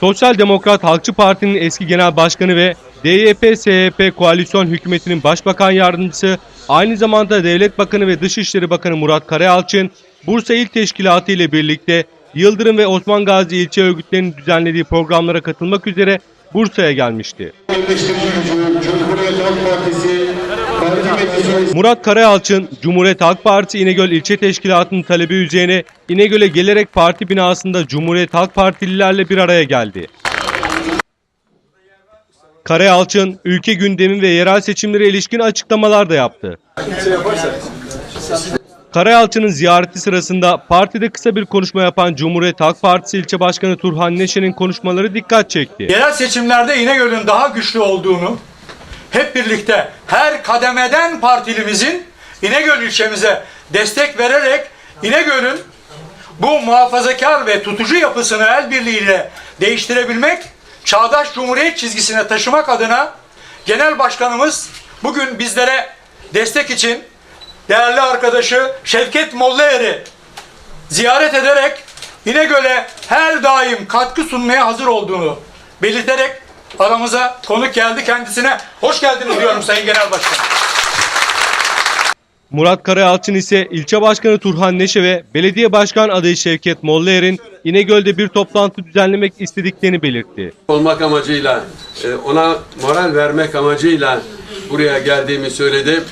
Sosyal Demokrat Halkçı Parti'nin eski genel başkanı ve DYP-SYP koalisyon hükümetinin başbakan yardımcısı, aynı zamanda Devlet Bakanı ve Dışişleri Bakanı Murat Karayalçın, Bursa İl Teşkilatı ile birlikte Yıldırım ve Osman Gazi ilçe örgütlerinin düzenlediği programlara katılmak üzere Bursa'ya gelmişti. Cumhuriyet Halk Partisi, Murat Karayalçın, Cumhuriyet Halk Partisi İnegöl İlçe Teşkilatı'nın talebi üzerine İnegöl'e gelerek parti binasında Cumhuriyet Halk Partililerle bir araya geldi. Karayalçın, ülke gündemi ve yerel seçimlere ilişkin açıklamalar da yaptı. Karayalçı'nın ziyareti sırasında partide kısa bir konuşma yapan Cumhuriyet Halk Partisi İlçe Başkanı Turhan Neşe'nin konuşmaları dikkat çekti. Yerel seçimlerde İnegöl'ün daha güçlü olduğunu hep birlikte her kademeden partilimizin İnegöl ilçemize destek vererek İnegöl'ün bu muhafazakar ve tutucu yapısını el birliğiyle değiştirebilmek, çağdaş cumhuriyet çizgisine taşımak adına Genel Başkanımız bugün bizlere destek için değerli arkadaşı Şevket Mollaer'i ziyaret ederek İnegöl'e her daim katkı sunmaya hazır olduğunu belirterek aramıza konuk geldi kendisine. Hoş geldiniz diyorum Sayın Genel Başkan. Murat Karayalçın ise ilçe başkanı Turhan Neşe ve belediye başkan adayı Şevket Mollayer'in İnegöl'de bir toplantı düzenlemek istediklerini belirtti. olmak amacıyla, e, ona moral vermek amacıyla buraya geldiğimi söyledi.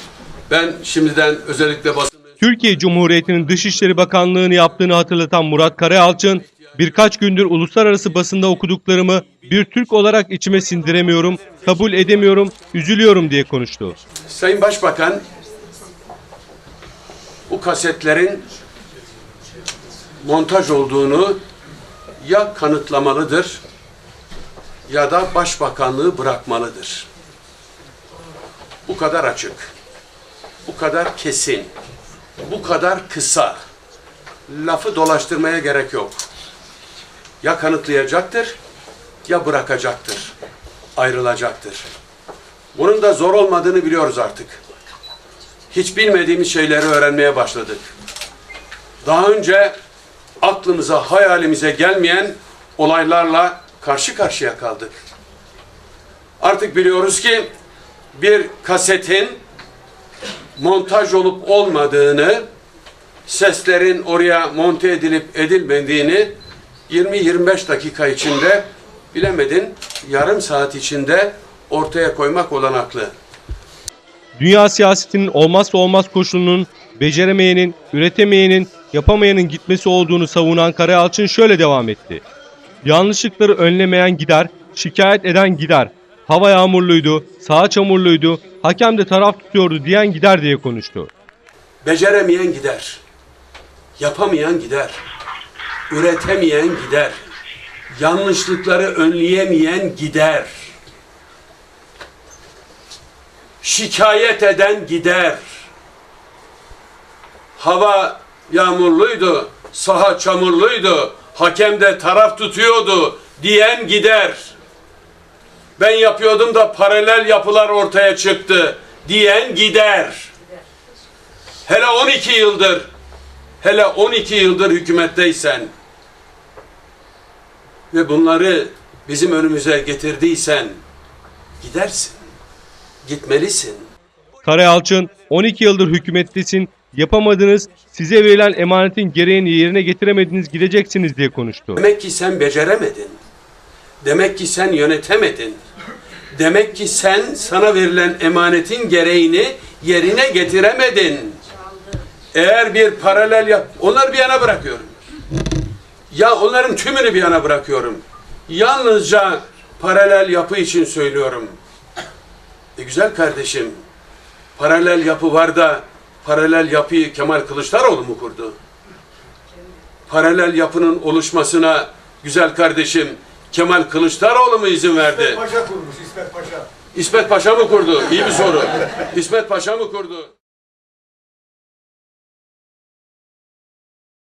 Ben şimdiden özellikle basın Türkiye Cumhuriyeti'nin Dışişleri Bakanlığı'nı yaptığını hatırlatan Murat Karayalçın, birkaç gündür uluslararası basında okuduklarımı bir Türk olarak içime sindiremiyorum, kabul edemiyorum, üzülüyorum diye konuştu. Sayın Başbakan bu kasetlerin montaj olduğunu ya kanıtlamalıdır ya da başbakanlığı bırakmalıdır. Bu kadar açık, bu kadar kesin, bu kadar kısa. Lafı dolaştırmaya gerek yok. Ya kanıtlayacaktır ya bırakacaktır. Ayrılacaktır. Bunun da zor olmadığını biliyoruz artık. Hiç bilmediğimiz şeyleri öğrenmeye başladık. Daha önce aklımıza, hayalimize gelmeyen olaylarla karşı karşıya kaldık. Artık biliyoruz ki bir kasetin montaj olup olmadığını, seslerin oraya monte edilip edilmediğini 20-25 dakika içinde bilemedin yarım saat içinde ortaya koymak olanaklı. Dünya siyasetinin olmazsa olmaz koşulunun beceremeyenin, üretemeyenin, yapamayanın gitmesi olduğunu savunan Karayalçın şöyle devam etti. Yanlışlıkları önlemeyen gider, şikayet eden gider. Hava yağmurluydu, saha çamurluydu, hakem de taraf tutuyordu diyen gider diye konuştu. Beceremeyen gider. Yapamayan gider. Üretemeyen gider. Yanlışlıkları önleyemeyen gider. Şikayet eden gider. Hava yağmurluydu, saha çamurluydu, hakem de taraf tutuyordu diyen gider. Ben yapıyordum da paralel yapılar ortaya çıktı diyen gider. Hele 12 yıldır, hele 12 yıldır hükümetteysen ve bunları bizim önümüze getirdiysen gidersin. Gitmelisin. Karayalçın 12 yıldır hükümettesin, yapamadınız, size verilen emanetin gereğini yerine getiremediniz gideceksiniz diye konuştu. Demek ki sen beceremedin. Demek ki sen yönetemedin. Demek ki sen sana verilen emanetin gereğini yerine getiremedin. Eğer bir paralel yap, onları bir yana bırakıyorum. Ya onların tümünü bir yana bırakıyorum. Yalnızca paralel yapı için söylüyorum. E güzel kardeşim, paralel yapı var da paralel yapıyı Kemal Kılıçdaroğlu mu kurdu? Paralel yapının oluşmasına güzel kardeşim Kemal Kılıçdaroğlu mu izin verdi? Paşa kurmuş İsmet Paşa. İsmet Paşa mı kurdu? İyi bir soru. İsmet Paşa mı kurdu?